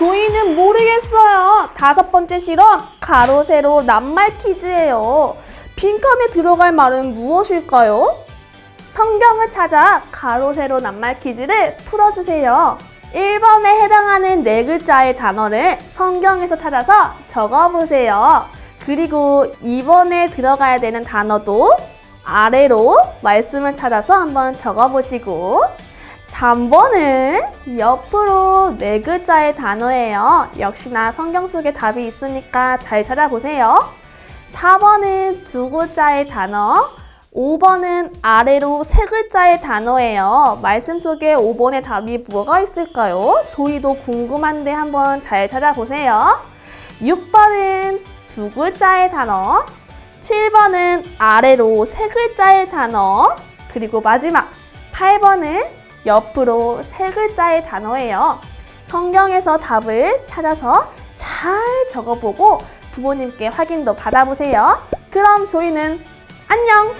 조이는 모르겠어요. 다섯 번째 실험, 가로, 세로, 낱말 퀴즈예요. 빈칸에 들어갈 말은 무엇일까요? 성경을 찾아 가로, 세로, 낱말 퀴즈를 풀어주세요. 1번에 해당하는 네 글자의 단어를 성경에서 찾아서 적어보세요. 그리고 2번에 들어가야 되는 단어도 아래로 말씀을 찾아서 한번 적어보시고 3번은 옆으로 네 글자의 단어예요. 역시나 성경 속에 답이 있으니까 잘 찾아보세요. 4번은 두 글자의 단어, 5번은 아래로 세 글자의 단어예요. 말씀 속에 5번의 답이 뭐가 있을까요? 저희도 궁금한데 한번 잘 찾아보세요. 6번은 두 글자의 단어, 7번은 아래로 세 글자의 단어, 그리고 마지막 8번은 옆으로 세 글자의 단어예요. 성경에서 답을 찾아서 잘 적어보고 부모님께 확인도 받아보세요. 그럼 저희는 안녕!